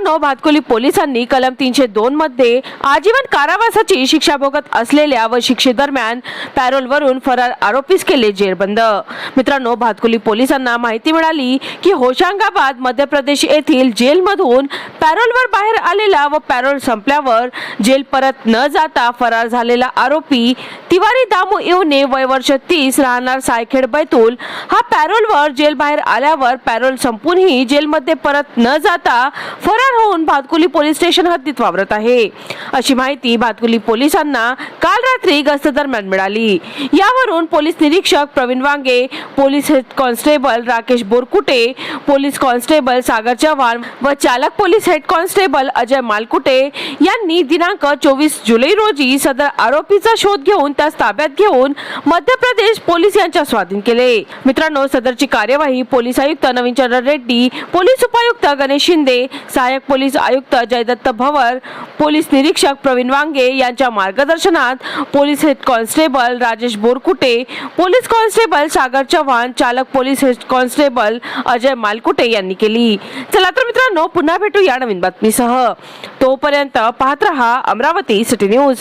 मित्रांनो भातकुली पोलिसांनी कलम तीनशे दोन मध्ये आजीवन कारावासाची शिक्षा भोगत असलेल्या व शिक्षेदरम्यान पॅरोलवरून फरार आरोपीस केले जेरबंद. मित्रांनो भातकुली पोलिसांना माहिती मिळाली की होशंगाबाद मध्य प्रदेश येथील जेलमधून पॅरोलवर बाहेर आलेला व पॅरोल संपल्यावर जेल परत न जाता फरार झालेला आरोपी तिवारी दामू येवने वय वर्ष तीस राहणार सायखेड बैतूल. हा पॅरोलवर जेल बाहेर आल्यावर पॅरोल संपूनही जेलमध्ये परत न जाता फरार होऊन भातकुली पोलीस स्टेशन हद्दीत वावरत आहे. अशी माहिती भातकुली पोलिसांना काल रात्री गस्त दरम्यान मिळाली. यावरून पोलीस निरीक्षक Praveen Wange police head constable Rakesh Borkute police constable Sagar Chavan व चालक police head constable Ajay Malkute यांनी दिनांक चोवीस जुलै रोजी सदर आरोपीचा शोध घेऊन त्यास ताब्यात घेऊन मध्य प्रदेश पोलीस यांच्या स्वाधीन केले. मित्रांनो सदरची कार्यवाही पोलीस आयुक्त नवीन चंद्र रेड्डी पोलीस उपायुक्त गणेश शिंदे सहाय्यक पोलीस आयुक्त जयदत्त भवर पोलीस निरीक्षक प्रवीण वांगे यांच्या मार्गदर्शनात police head constable Rajesh Borkute police constable Sagar Chavan चालक police head constable Ajay Malkute यांनी केली. चला तर मित्रांनो पुन्हा भेटू या नवीन बातमीसह. तोपर्यंत पाहत रहा अमरावती सिटी न्यूज.